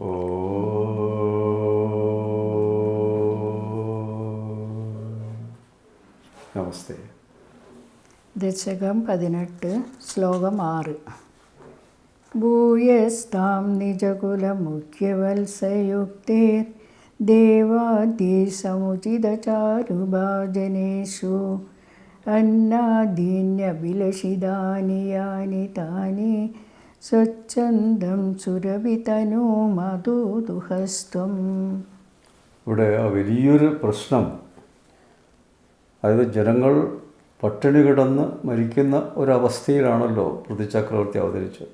ഓ. നമസ്തേ. ദശകം പതിനെട്ട് ശ്ലോകം ആറ്. ഭൂയസ്താം നിജകുലമുഖ്യവത്സയുക്തേർ ദേവാദിസമുചിതചാരുഭാജനേഷു. അന്നാദീന്യഭിലഷിതാനി യാനി താനി സ്വച്ഛന്തം സുരവിതനോ മധുദുഹസ്ത്വം. ഇവിടെ വലിയൊരു പ്രശ്നം അതായത് ജനങ്ങൾ പട്ടിണി കിടന്ന് മരിക്കുന്ന ഒരവസ്ഥയിലാണല്ലോ പൃഥ്വിചക്രവർത്തി അവതരിച്ചത്.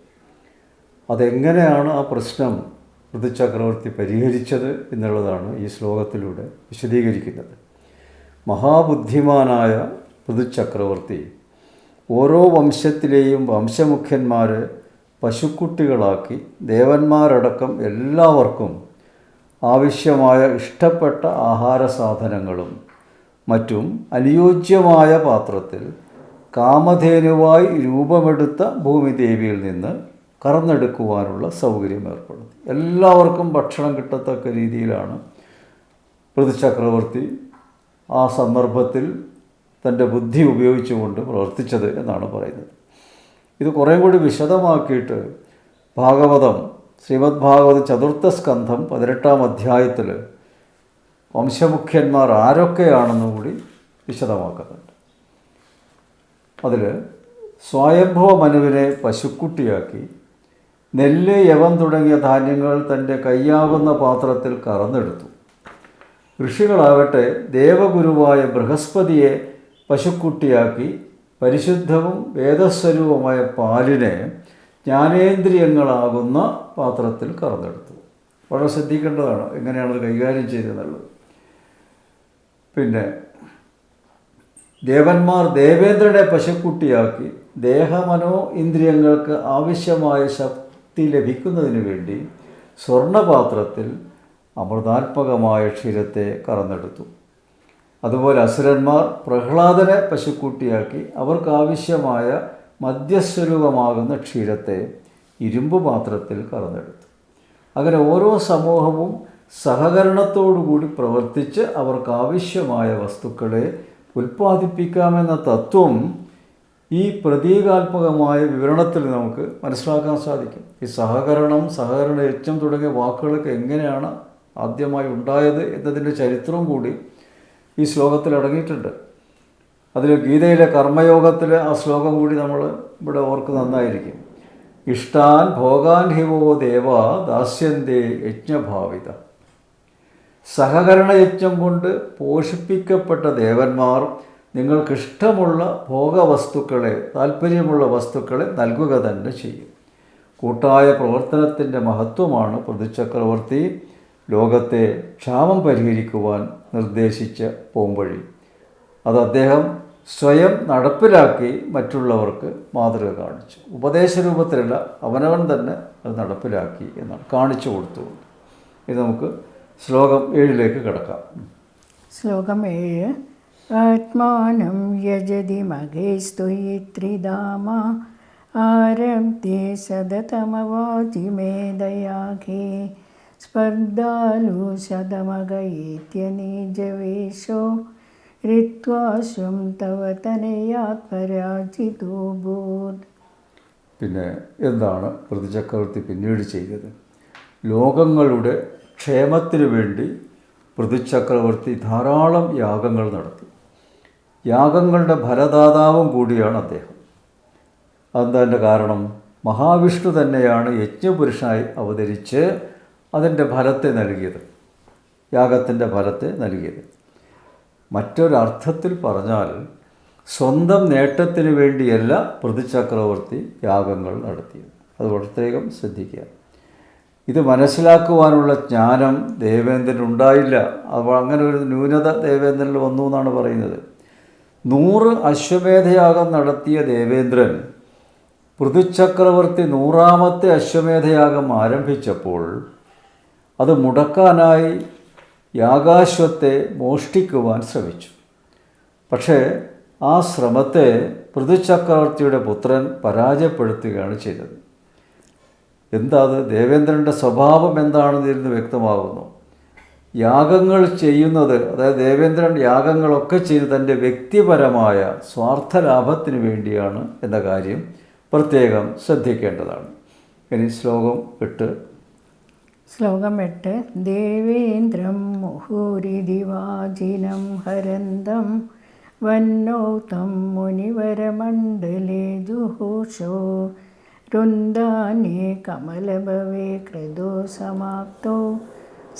അതെങ്ങനെയാണ് ആ പ്രശ്നം പൃഥ്വിചക്രവർത്തി പരിഹരിച്ചത് എന്നുള്ളതാണ് ഈ ശ്ലോകത്തിലൂടെ വിശദീകരിക്കുന്നത്. മഹാബുദ്ധിമാനായ പൃഥ്വിചക്രവർത്തി ഓരോ വംശത്തിലെയും വംശമുഖ്യന്മാരെ പശുക്കുട്ടികളാക്കി ദേവന്മാരടക്കം എല്ലാവർക്കും ആവശ്യമായ ഇഷ്ടപ്പെട്ട ആഹാര സാധനങ്ങളും മറ്റും അനുയോജ്യമായ പാത്രത്തിൽ കാമധേനുവായി രൂപമെടുത്ത ഭൂമിദേവിയിൽ നിന്ന് കറന്നെടുക്കുവാനുള്ള സൗകര്യം ഏർപ്പെടുത്തി. എല്ലാവർക്കും ഭക്ഷണം കിട്ടത്തക്ക രീതിയിലാണ് പ്രതിചക്രവർത്തി ആ സന്ദർഭത്തിൽ തന്റെ ബുദ്ധി ഉപയോഗിച്ചുകൊണ്ട് പ്രവർത്തിച്ചത് എന്നാണ് പറയുന്നത്. ഇത് കുറേ കൂടി വിശദമാക്കിയിട്ട് ഭാഗവതം ശ്രീമദ് ഭാഗവത ചതുർത്ഥ സ്കന്ധം പതിനെട്ടാം അധ്യായത്തിൽ വംശമുഖ്യന്മാർ ആരൊക്കെയാണെന്നും കൂടി വിശദമാക്കുന്നുണ്ട്. അതിൽ സ്വയംഭവ മനുവിനെ പശുക്കുട്ടിയാക്കി നെല്ല് യവം തുടങ്ങിയ ധാന്യങ്ങൾ തന്റെ കൈയാകുന്ന പാത്രത്തിൽ കറന്നെടുത്തു. ഋഷികളാവട്ടെ ദേവഗുരുവായ ബൃഹസ്പതിയെ പശുക്കുട്ടിയാക്കി പരിശുദ്ധവും വേദസ്വരൂപമായ പാലിനെ ജ്ഞാനേന്ദ്രിയങ്ങളാകുന്ന പാത്രത്തിൽ കറന്നെടുത്തു. വളരെ ശ്രദ്ധിക്കേണ്ടതാണ് എങ്ങനെയാണ് അത് കൈകാര്യം ചെയ്തതെന്നുള്ളത്. പിന്നെ ദേവന്മാർ ദേവേന്ദ്രനെ പശുക്കുട്ടിയാക്കി ദേഹമനോ ഇന്ദ്രിയങ്ങൾക്ക് ആവശ്യമായ ശക്തി ലഭിക്കുന്നതിന് വേണ്ടി സ്വർണപാത്രത്തിൽ അമൃതാത്മകമായ ക്ഷീരത്തെ കറന്നെടുത്തു. അതുപോലെ അസുരന്മാർ പ്രഹ്ലാദനെ പശുക്കുട്ടിയാക്കി അവർക്കാവശ്യമായ മദ്യസ്വരൂപമാകുന്ന ക്ഷീരത്തെ ഇരുമ്പ് പാത്രത്തിൽ കറന്നെടുത്തു. അങ്ങനെ ഓരോ സമൂഹവും സഹകരണത്തോടുകൂടി പ്രവർത്തിച്ച് അവർക്കാവശ്യമായ വസ്തുക്കളെ ഉൽപ്പാദിപ്പിക്കാമെന്ന തത്വം ഈ പ്രതീകാത്മകമായ വിവരണത്തിൽ നമുക്ക് മനസ്സിലാക്കാൻ സാധിക്കും. ഈ സഹകരണം സഹകരണ യജ്ഞം തുടങ്ങിയ വാക്കുകളൊക്കെ എങ്ങനെയാണ് ആദ്യമായി ഉണ്ടായത് എന്നതിന്റെ ചരിത്രവും കൂടി ഈ ശ്ലോകത്തിൽ അടങ്ങിയിട്ടുണ്ട് അതിൽ ഗീതയിലെ കർമ്മയോഗത്തിൽ ആ ശ്ലോകം കൂടി നമ്മൾ ഇവിടെ ഓർക്ക് നന്നായിരിക്കും. ഇഷ്ടാൻ ഭോഗാൻ ഹിവോ ദേവ ദാസ്യന്തേ യജ്ഞഭാവിത. സഹകരണ യജ്ഞം കൊണ്ട് പോഷിപ്പിക്കപ്പെട്ട ദേവന്മാർ നിങ്ങൾക്കിഷ്ടമുള്ള ഭോഗവസ്തുക്കളെ താല്പര്യമുള്ള വസ്തുക്കളെ നൽകുക തന്നെ ചെയ്യും. കൂട്ടായ പ്രവർത്തനത്തിന്റെ മഹത്വമാണ് പൃഥ്വിചക്രവർത്തി ലോകത്തെ ക്ഷാമം പരിഹരിക്കുവാൻ നിർദ്ദേശിച്ച പോംവഴി. അത് അദ്ദേഹം സ്വയം നടപ്പിലാക്കി മറ്റുള്ളവർക്ക് മാതൃക കാണിച്ചു. ഉപദേശ രൂപത്തിലല്ല അവനവൻ തന്നെ അത് നടപ്പിലാക്കി എന്നാണ് കാണിച്ചു കൊടുത്തു ഇത് നമുക്ക് ശ്ലോകം ഏഴിലേക്ക് കിടക്കാം. ശ്ലോകം ഏഴ്. ആത്മാനം യജതി മഹേസ്തുയിത്രിധാമ ആരബ്ധേ സതതമവാചി മേധയാഘേ സ്പർദ്ധാലു ശതമഗയേത്യനീജവേഷോ ഋത്വാശ്വം തവ തനയാത്മരാജിതോ ഭൂത് പിന്നെ എന്താണ് പ്രതിചക്രവർത്തി പിന്നീട് ചെയ്തത്? ലോകങ്ങളുടെ ക്ഷേമത്തിനു വേണ്ടി പ്രതിചക്രവർത്തി ധാരാളം യാഗങ്ങൾ നടത്തി. യാഗങ്ങളുടെ ഫലദാതാവും കൂടിയാണ് അദ്ദേഹം. അതെന്താ കാരണം? മഹാവിഷ്ണു തന്നെയാണ് യജ്ഞപുരുഷനായി അവതരിച്ച് അതിന്റെ ഫലത്തെ നൽകിയത്. യാഗത്തിന്റെ ഫലത്തെ നൽകിയത്. മറ്റൊരർത്ഥത്തിൽ പറഞ്ഞാൽ സ്വന്തം നേട്ടത്തിന് വേണ്ടിയല്ല പ്രതിചക്രവർത്തി യാഗങ്ങൾ നടത്തിയത്. അത് പ്രത്യേകം ശ്രദ്ധിക്കുക. ഇത് മനസ്സിലാക്കുവാനുള്ള ജ്ഞാനം ദേവേന്ദ്രനുണ്ടായില്ല അപ്പോൾ അങ്ങനെ ഒരു ന്യൂനത ദേവേന്ദ്രനിൽ വന്നു എന്നാണ് പറയുന്നത്. നൂറ് അശ്വമേധയാഗം നടത്തിയ ദേവേന്ദ്രൻ പൃഥുചക്രവർത്തി നൂറാമത്തെ അശ്വമേധയാഗം ആരംഭിച്ചപ്പോൾ അത് മുടക്കാനായി യാകാശ്വത്തെ മോഷ്ടിക്കുവാൻ ശ്രമിച്ചു. പക്ഷേ ആ ശ്രമത്തെ പൃഥുചക്രവർത്തിയുടെ പുത്രൻ പരാജയപ്പെടുത്തുകയാണ് ചെയ്തത്. എന്താ അത് ദേവേന്ദ്രന്റെ സ്വഭാവം എന്താണെന്ന് ഇരുന്ന് വ്യക്തമാകുന്നു. യാഗങ്ങൾ ചെയ്യുന്നത് അതായത് ദേവേന്ദ്രൻ യാഗങ്ങളൊക്കെ ചെയ്ത് തന്റെ വ്യക്തിപരമായ സ്വാർത്ഥ ലാഭത്തിന് വേണ്ടിയാണ് എന്ന കാര്യം പ്രത്യേകം ശ്രദ്ധിക്കേണ്ടതാണ്. ഇനി ശ്ലോകം എട്ട്. ശ്ലോകം എട്ട്. ദേവേന്ദ്രം മുഹൂരിദിവാജിനം ഹരന്തം വന്നോത്തം മുനിവരമണ്ഡലേ ജുഹൂഷോ വൃന്ദാന്യേ കമലഭവേ കൃതോ സമാപ്തോ.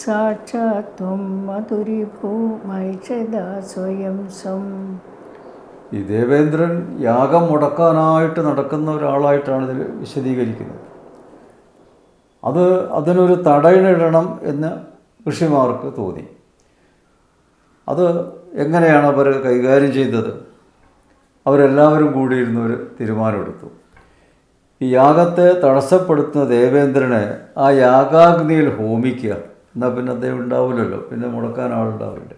സാക്ഷാത് ത്വം മധുരിഭൂമൈഷദാ സ്വയം സ്വം ഈ ദേവേന്ദ്രൻ യാഗം മുടക്കാനായിട്ട് നടക്കുന്ന ഒരാളായിട്ടാണ് ഇതിൽ വിശദീകരിക്കുന്നത്. അത് അതിനൊരു തടയിടണം എന്ന് ഋഷിമാർക്ക് തോന്നി. അത് എങ്ങനെയാണ് അവർ കൈകാര്യം ചെയ്തത്? അവരെല്ലാവരും കൂടിയിരുന്ന് ഒരു തീരുമാനമെടുത്തു. ഈ യാഗത്തെ തടസ്സപ്പെടുത്തുന്ന ദേവേന്ദ്രനെ ആ യാഗാഗ്നിയിൽ ഹോമിക്കുക. എന്നാൽ പിന്നെ അദ്ദേഹം ഉണ്ടാവില്ലല്ലോ. പിന്നെ മുടക്കാൻ ആളുണ്ടാവില്ല.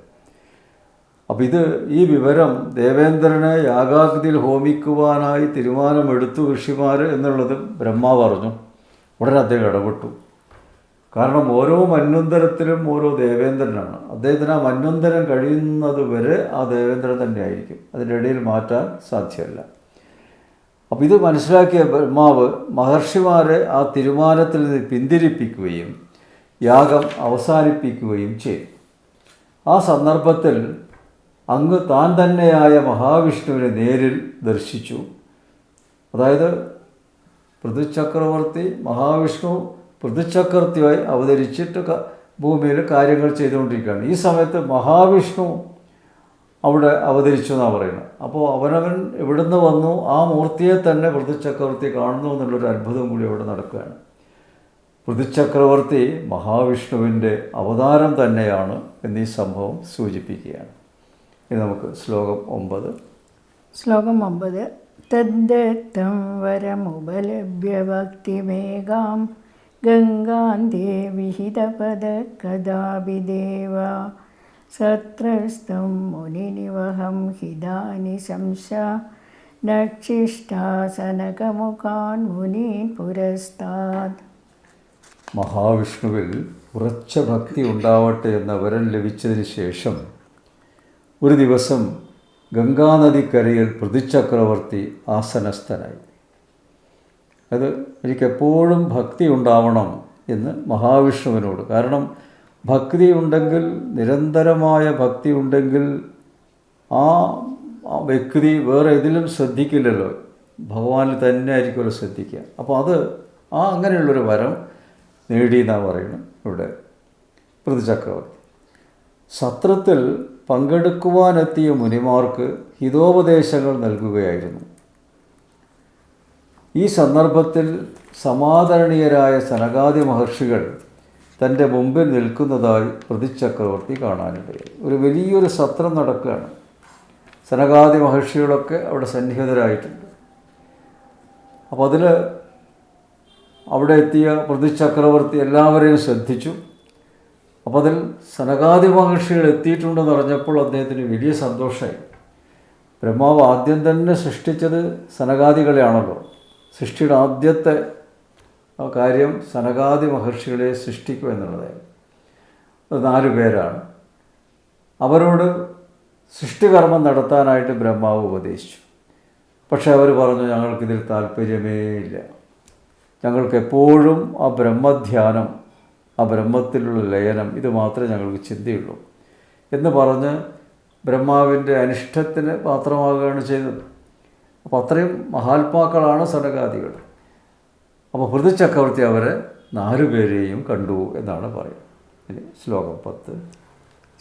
അപ്പം ഇത് ഈ വിവരം ദേവേന്ദ്രനെ യാഗാഗ്നിയിൽ ഹോമിക്കുവാനായി തീരുമാനമെടുത്തു ഋഷിമാർ എന്നുള്ളത് ബ്രഹ്മ അറിഞ്ഞു. ഉടനെ അദ്ദേഹം ഇടപെട്ടു. കാരണം ഓരോ മന്വന്തരത്തിലും ഓരോ ദേവേന്ദ്രനാണ്. അദ്ദേഹത്തിന് ആ മന്വന്തരം കഴിയുന്നത് വരെ ആ ദേവേന്ദ്രൻ തന്നെയായിരിക്കും. അതിന്റെ ഇടയിൽ മാറ്റാൻ സാധ്യമല്ല. അപ്പോൾ ഇത് മനസ്സിലാക്കിയ ബ്രഹ്മാവ് മഹർഷിമാരെ ആ തീരുമാനത്തിൽ നിന്ന് പിന്തിരിപ്പിക്കുകയും യാഗം അവസാനിപ്പിക്കുകയും ചെയ്തു. ആ സന്ദർഭത്തിൽ അങ്ങ് താൻ തന്നെയായ മഹാവിഷ്ണുവിനെ നേരിൽ ദർശിച്ചു. അതായത് പൃഥുചക്രവർത്തി മഹാവിഷ്ണു പൃഥുചക്രവർത്തിയായി അവതരിച്ചിട്ട് ഭൂമിയിൽ കാര്യങ്ങൾ ചെയ്തുകൊണ്ടിരിക്കുകയാണ്. ഈ സമയത്ത് മഹാവിഷ്ണു അവിടെ അവതരിച്ചു എന്നാണ് പറയുന്നത്. അപ്പോൾ അവനവൻ എവിടുന്ന് വന്നു? ആ മൂർത്തിയെ തന്നെ പൃഥുചക്രവർത്തി കാണുന്നു എന്നുള്ളൊരു അത്ഭുതം കൂടി അവിടെ നടക്കുകയാണ്. പൃഥുചക്രവർത്തി മഹാവിഷ്ണുവിന്റെ അവതാരം തന്നെയാണ് എന്നീ സംഭവം സൂചിപ്പിക്കുകയാണ്. ഇനി നമുക്ക് ശ്ലോകം ഒമ്പത്. ശ്ലോകം ഒമ്പത്. തദ്ദത്തം വരമുപലഭ്യ ഭക്തിമേകാം ഗംഗാന്തേ വിഹിതപദ കഥാപി ദേവ സത്രസ്തം മുനിനിവഹം ഹിതാനി ശംസ നക്ഷിഷ്ടാസനകമുഖാൻ മുനീൻ പുരസ്താത് മഹാവിഷ്ണുവിൽ ഉറച്ച ഭക്തി ഉണ്ടാവട്ടെ എന്ന വരം ലഭിച്ചതിന് ശേഷം ഒരു ദിവസം ഗംഗാനദിക്കരയിൽ പ്രതിചക്രവർത്തി ആസനസ്ഥനായി. അത് എനിക്കെപ്പോഴും ഭക്തി ഉണ്ടാവണം എന്ന് മഹാവിഷ്ണുവിനോട്. കാരണം ഭക്തി ഉണ്ടെങ്കിൽ നിരന്തരമായ ഭക്തി ഉണ്ടെങ്കിൽ ആ വ്യക്തി വേറെ ഇതിലും ശ്രദ്ധിക്കില്ലല്ലോ. ഭഗവാനിൽ തന്നെ ആയിരിക്കുമല്ലോ ശ്രദ്ധിക്കുക. അപ്പോൾ അത് ആ അങ്ങനെയുള്ളൊരു വരം നേടി എന്നാണ് പറയുന്നത് ഇവിടെ പ്രതിചക്രവർത്തി സത്രത്തിൽ പങ്കെടുക്കുവാനെത്തിയ മുനിമാർക്ക് ഹിതോപദേശങ്ങൾ നൽകുകയായിരുന്നു. ഈ സന്ദർഭത്തിൽ സമാദരണീയരായ സനകാദി മഹർഷികൾ തന്റെ മുമ്പിൽ നിൽക്കുന്നതായി പ്രതിചക്രവർത്തി കാണാനിടയായി. ഒരു വലിയൊരു സത്രം നടക്കുകയാണ്. സനകാദി മഹർഷികളൊക്കെ അവിടെ സന്നിഹിതരായിട്ടുണ്ട്. അപ്പോൾ അതിൽ അവിടെ എത്തിയ പ്രതിചക്രവർത്തി എല്ലാവരെയും ശ്രദ്ധിച്ചു. അപ്പോൾ അതിൽ സനകാദി മഹർഷികൾ എത്തിയിട്ടുണ്ടെന്ന് അറിഞ്ഞപ്പോൾ അദ്ദേഹത്തിന് വലിയ സന്തോഷമായി. ബ്രഹ്മാവ് ആദ്യം തന്നെ സൃഷ്ടിച്ചത് സനകാദികളെയാണല്ലോ. സൃഷ്ടിയുടെ ആദ്യത്തെ കാര്യം സനകാദി മഹർഷികളെ സൃഷ്ടിക്കുക എന്നുള്ളതായിരുന്നു നാലു പേരാണ്. അവരോട് സൃഷ്ടികർമ്മം നടത്താനായിട്ട് ബ്രഹ്മാവ് ഉപദേശിച്ചു. പക്ഷേ അവർ പറഞ്ഞു ഞങ്ങൾക്കിതിൽ താല്പര്യമേ ഇല്ല. ഞങ്ങൾക്കെപ്പോഴും ആ ബ്രഹ്മധ്യാനം ആ ബ്രഹ്മത്തിലുള്ള ലയനം ഇത് മാത്രമേ ഞങ്ങൾക്ക് ചിന്തയുള്ളൂ എന്ന് പറഞ്ഞ് ബ്രഹ്മാവിന്റെ അനിഷ്ടത്തിന് പാത്രമാകുകയാണ് ചെയ്തത് അപ്പോൾ അത്രയും മഹാത്മാക്കളാണ് സനകാദികൾ. അപ്പോൾ പൃഥുചക്രവർത്തി അവരെ നാലുപേരെയും കണ്ടു എന്നാണ് പറയുന്നത്. ഇനി ശ്ലോകം പത്ത്.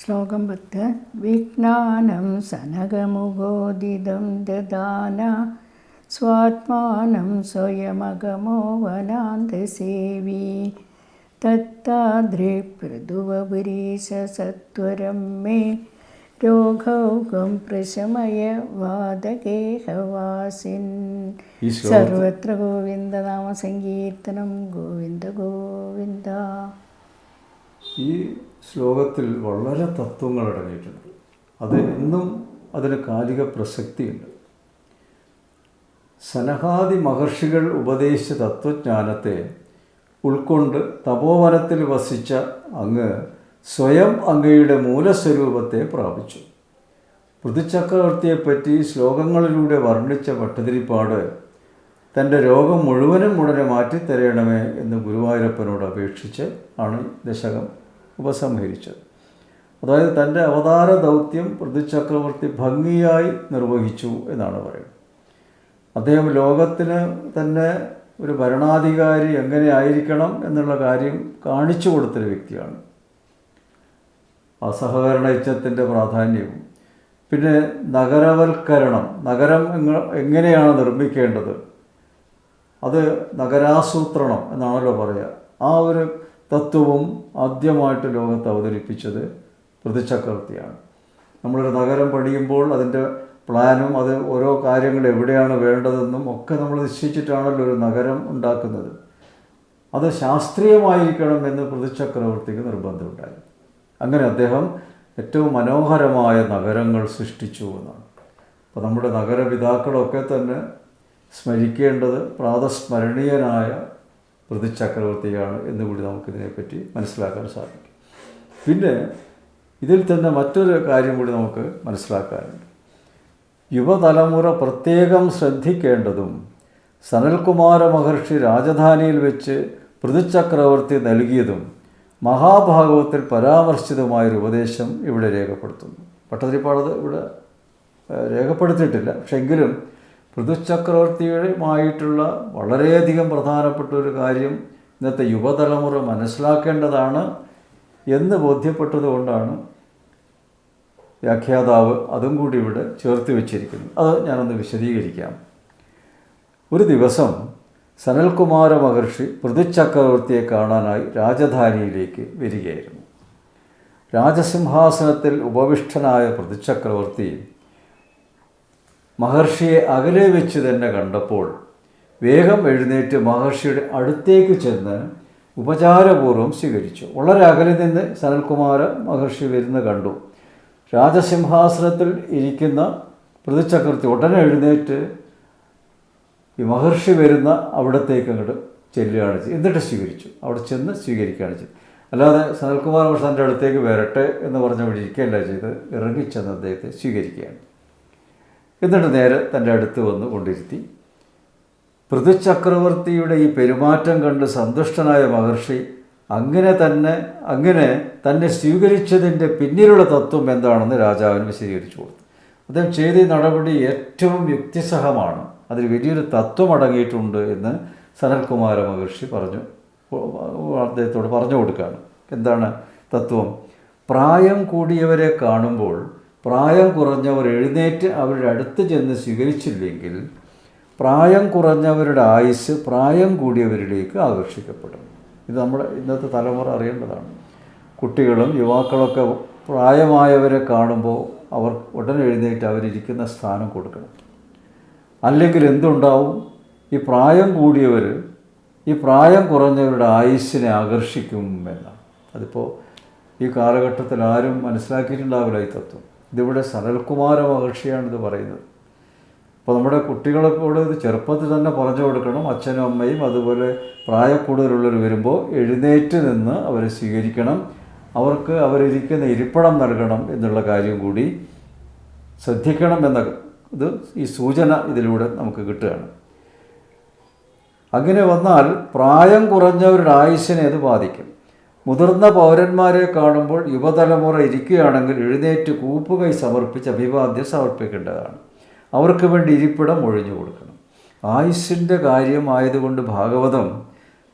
ശ്ലോകം പത്ത്. വിജ്ഞാനം സനകമുഗോദിതം ദദാന സ്വാത്മാനം സ്വയമഗമോ വനാന്തസേവി. തത്താദൃപൃഥുവപുരീശ പൃഥുവപുരീശസത്വരം മേ. രോഗൗകം പ്രശമയ വാദഗേഹവാസിൻ. സർവത്ര ഗോവിന്ദനാമ സങ്കീർത്തനം ഗോവിന്ദ ഗോവിന്ദ. ഈ ശ്ലോകത്തിൽ വളരെ തത്വങ്ങൾ അടങ്ങിയിട്ടുണ്ട്. അത് ഇന്നും അതിന് കാലിക പ്രസക്തിയുണ്ട്. സനഹാദി മഹർഷികൾ ഉപദേശിച്ച തത്വജ്ഞാനത്തെ ഉൾക്കൊണ്ട് തപോവനത്തിൽ വസിച്ച അങ്ങ് സ്വയം അങ്ങയുടെ മൂലസ്വരൂപത്തെ പ്രാപിച്ചു. പൃഥുചക്രവർത്തിയെപ്പറ്റി ശ്ലോകങ്ങളിലൂടെ വർണിച്ച ഭട്ടതിരിപ്പാട് തന്റെ രോഗം മുഴുവനും ഉടനെ മാറ്റിത്തരയണമേ എന്ന് ഗുരുവായൂരപ്പനോട് അപേക്ഷിച്ച് ആണ് ദശകം ഉപസംഹരിച്ചത്. അതായത് തന്റെ അവതാര ദൗത്യം പൃഥുചക്രവർത്തി ഭംഗിയായി നിർവഹിച്ചു എന്നാണ് പറയുന്നത്. അദ്ദേഹം ലോകത്തിന് തന്നെ ഒരു ഭരണാധികാരി എങ്ങനെ ആയിരിക്കണം എന്നുള്ള കാര്യം കാണിച്ചു കൊടുത്തൊരു വ്യക്തിയാണ്. അസഹകരണ യജ്ഞത്തിന്റെ പ്രാധാന്യവും. പിന്നെ നഗരവൽക്കരണം നഗരം എങ്ങ- എങ്ങനെയാണ് നിർമ്മിക്കേണ്ടത്? അത് നഗരാസൂത്രണം എന്നാണല്ലോ പറയുക ആ ഒരു തത്വവും ആദ്യമായിട്ട് ലോകത്ത് അവതരിപ്പിച്ചത് പ്രതിചക്രവർത്തിയാണ് നമ്മളൊരു നഗരം പണിയുമ്പോൾ അതിന്റെ പ്ലാനും അത് ഓരോ കാര്യങ്ങൾ എവിടെയാണ് വേണ്ടതെന്നും ഒക്കെ നമ്മൾ നിശ്ചയിച്ചിട്ടാണല്ലോ ഒരു നഗരം ഉണ്ടാക്കുന്നത്. അത് ശാസ്ത്രീയമായിരിക്കണം എന്ന് പ്രതിചക്രവർത്തിക്ക് നിർബന്ധമുണ്ടായി. അങ്ങനെ അദ്ദേഹം ഏറ്റവും മനോഹരമായ നഗരങ്ങൾ സൃഷ്ടിച്ചു എന്നാണ്. അപ്പോൾ നമ്മുടെ നഗരപിതാക്കളൊക്കെ തന്നെ സ്മരിക്കേണ്ടത് പ്രാതസ്മരണീയനായ എന്ന് എന്നുകൂടി നമുക്കിതിനെപ്പറ്റി മനസ്സിലാക്കാൻ സാധിക്കും. പിന്നെ ഇതിൽ തന്നെ മറ്റൊരു കാര്യം കൂടി നമുക്ക് മനസ്സിലാക്കാനുണ്ട്. യുവതലമുറ പ്രത്യേകം ശ്രദ്ധിക്കേണ്ടതും സനൽകുമാര മഹർഷി രാജധാനിയിൽ വെച്ച് പൃഥുചക്രവർത്തി നൽകിയതും മഹാഭാഗവത്തിൽ പരാമർശിതമായൊരു ഉപദേശം ഇവിടെ രേഖപ്പെടുത്തുന്നു. പട്ടതിരിപ്പാടത് ഇവിടെ രേഖപ്പെടുത്തിയിട്ടില്ല. പക്ഷെങ്കിലും പൃഥുചക്രവർത്തിയുമായിട്ടുള്ള വളരെയധികം പ്രധാനപ്പെട്ട ഒരു കാര്യം ഇന്നത്തെ യുവതലമുറ മനസ്സിലാക്കേണ്ടതാണ് എന്ന് ബോധ്യപ്പെട്ടതുകൊണ്ടാണ് വ്യാഖ്യാതാവ് അതും കൂടി ഇവിടെ ചേർത്ത് വെച്ചിരിക്കുന്നു. അത് ഞാനൊന്ന് വിശദീകരിക്കാം. ഒരു ദിവസം സനൽകുമാര മഹർഷി പൃഥുചക്രവർത്തിയെ കാണാനായി രാജധാനിയിലേക്ക് വരികയായിരുന്നു. രാജസിംഹാസനത്തിൽ ഉപവിഷ്ടനായ പൃഥുചക്രവർത്തി മഹർഷിയെ അകലെ വെച്ച് തന്നെ കണ്ടപ്പോൾ വേഗം എഴുന്നേറ്റ് മഹർഷിയുടെ അടുത്തേക്ക് ചെന്ന് ഉപചാരപൂർവം സ്വീകരിച്ചു. വളരെ അകലെ നിന്ന് സനൽകുമാര മഹർഷി വരുന്ന കണ്ടു. രാജസിംഹാസനത്തിൽ ഇരിക്കുന്ന പ്രതിചക്രത്തി ഉടനെ എഴുന്നേറ്റ് ഈ മഹർഷി വരുന്ന അവിടത്തേക്ക് അങ്ങോട്ട് ചെല്ലുകയാണ് ചെയ്തു എന്നിട്ട് സ്വീകരിച്ചു. അവിടെ ചെന്ന് സ്വീകരിക്കുകയാണ് ചെയ്തു അല്ലാതെ സനൽകുമാർ മഷാന്റെ അടുത്തേക്ക് വരട്ടെ എന്ന് പറഞ്ഞ് അവിടെ ഇരിക്കുകയല്ല ചെയ്ത് ഇറങ്ങിച്ചെന്ന് അദ്ദേഹത്തെ സ്വീകരിക്കുകയാണ്. എന്നിട്ട് നേരെ തന്റെ അടുത്ത് വന്ന് കൊണ്ടിരുത്തി. പൃഥ്വിചക്രവർത്തിയുടെ ഈ പെരുമാറ്റം കണ്ട് സന്തുഷ്ടനായ മഹർഷി അങ്ങനെ തന്നെ അങ്ങനെ തന്നെ സ്വീകരിച്ചതിന്റെ പിന്നിലുള്ള തത്വം എന്താണെന്ന് രാജാവിന് വിശദീകരിച്ചു കൊടുത്തു. അദ്ദേഹം ചെയ്ത നടപടി ഏറ്റവും യുക്തിസഹമാണ് അതിൽ വലിയൊരു തത്വം അടങ്ങിയിട്ടുണ്ട് എന്ന് സനൽകുമാര മഹർഷി പറഞ്ഞു അദ്ദേഹത്തോട് പറഞ്ഞു കൊടുക്കുകയാണ്. എന്താണ് തത്വം? പ്രായം കൂടിയവരെ കാണുമ്പോൾ പ്രായം കുറഞ്ഞവർ എഴുന്നേറ്റ് അവരുടെ അടുത്ത് ചെന്ന് സ്വീകരിച്ചില്ലെങ്കിൽ പ്രായം കുറഞ്ഞവരുടെ ആയുസ് പ്രായം കൂടിയവരിലേക്ക് ആകർഷിക്കപ്പെടും ഇത് നമ്മുടെ ഇന്നത്തെ തലമുറ അറിയേണ്ടതാണ്. കുട്ടികളും യുവാക്കളൊക്കെ പ്രായമായവരെ കാണുമ്പോൾ അവർ ഉടനെ എഴുന്നേറ്റ് അവരിരിക്കുന്ന സ്ഥാനം കൊടുക്കണം. അല്ലെങ്കിൽ എന്തുണ്ടാവും? ഈ പ്രായം കൂടിയവർ ഈ പ്രായം കുറഞ്ഞവരുടെ ആയുസ്സിനെ ആകർഷിക്കും എന്നാണ്. അതിപ്പോൾ ഈ കാലഘട്ടത്തിൽ ആരും മനസ്സിലാക്കിയിട്ടുണ്ടാവില്ല ഈ തത്വം. ഇതിവിടെ സനൽകുമാര മഹർഷിയാണിത് പറയുന്നത്. അപ്പോൾ നമ്മുടെ കുട്ടികളെപ്പോട് ഇത് ചെറുപ്പത്തിൽ തന്നെ പറഞ്ഞു കൊടുക്കണം. അച്ഛനും അമ്മയും അതുപോലെ പ്രായക്കൂടുതലുള്ളവർ വരുമ്പോൾ എഴുന്നേറ്റ് നിന്ന് അവരെ സ്വീകരിക്കണം. അവർക്ക് അവരിരിക്കുന്ന ഇരിപ്പിടം നൽകണം എന്നുള്ള കാര്യം കൂടി ശ്രദ്ധിക്കണം എന്ന ഇത് ഈ സൂചന ഇതിലൂടെ നമുക്ക് കിട്ടുകയാണ്. അങ്ങനെ വന്നാൽ പ്രായം കുറഞ്ഞവരുടെ ആയുസ്സിനെ അത് ബാധിക്കും. മുതിർന്ന പൗരന്മാരെ കാണുമ്പോൾ യുവതലമുറ ഇരിക്കുകയാണെങ്കിൽ എഴുന്നേറ്റ് കൂപ്പുകൈ സമർപ്പിച്ച് അഭിവാദ്യം സമർപ്പിക്കേണ്ടതാണ്. അവർക്ക് വേണ്ടി ഇരിപ്പിടം ഒഴിഞ്ഞു കൊടുക്കണം. ആയുസ്സിന്റെ കാര്യമായതുകൊണ്ട് ഭാഗവതം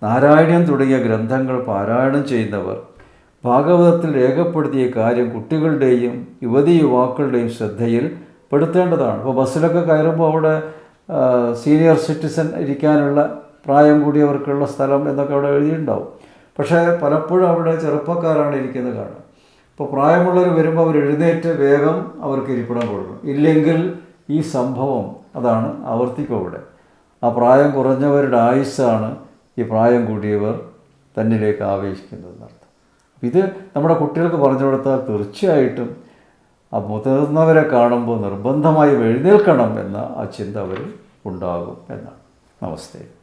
നാരായണൻ തുടങ്ങിയ ഗ്രന്ഥങ്ങൾ പാരായണം ചെയ്യുന്നവർ ഭാഗവതത്തിൽ രേഖപ്പെടുത്തിയ കാര്യം കുട്ടികളുടെയും യുവതി യുവാക്കളുടെയും ശ്രദ്ധയിൽ പെടുത്തേണ്ടതാണ്. ഇപ്പോൾ ബസ്സിലൊക്കെ കയറുമ്പോൾ അവിടെ സീനിയർ സിറ്റിസൺ ഇരിക്കാനുള്ള പ്രായം കൂടിയവർക്കുള്ള സ്ഥലം എന്നൊക്കെ അവിടെ എഴുതിയിട്ടുണ്ടാവും. പക്ഷേ പലപ്പോഴും അവിടെ ചെറുപ്പക്കാരാണ് ഇരിക്കുന്നത് കാണുക ഇപ്പോൾ പ്രായമുള്ളവർ വരുമ്പോൾ അവർ എഴുന്നേറ്റ് വേഗം അവർക്ക് ഇരിപ്പിടം കൊടുക്കും ഇല്ലെങ്കിൽ ഈ സംഭവം അതാണ് ആവർത്തിക്കും അവിടെ ആ പ്രായം കുറഞ്ഞവരുടെ ആയുസ്സാണ് ഈ പ്രായം കൂടിയവർ തന്നിലേക്ക് ആവേശിക്കുന്നതെന്നർത്ഥം ഇത് നമ്മുടെ കുട്ടികൾക്ക് പറഞ്ഞു കൊടുത്താൽ തീർച്ചയായിട്ടും ആ മുതിർന്നവരെ കാണുമ്പോൾ നിർബന്ധമായി എഴുന്നേൽക്കണം എന്ന ആ ചിന്ത അവരിൽ ഉണ്ടാകും എന്നാണ്. നമസ്തേ.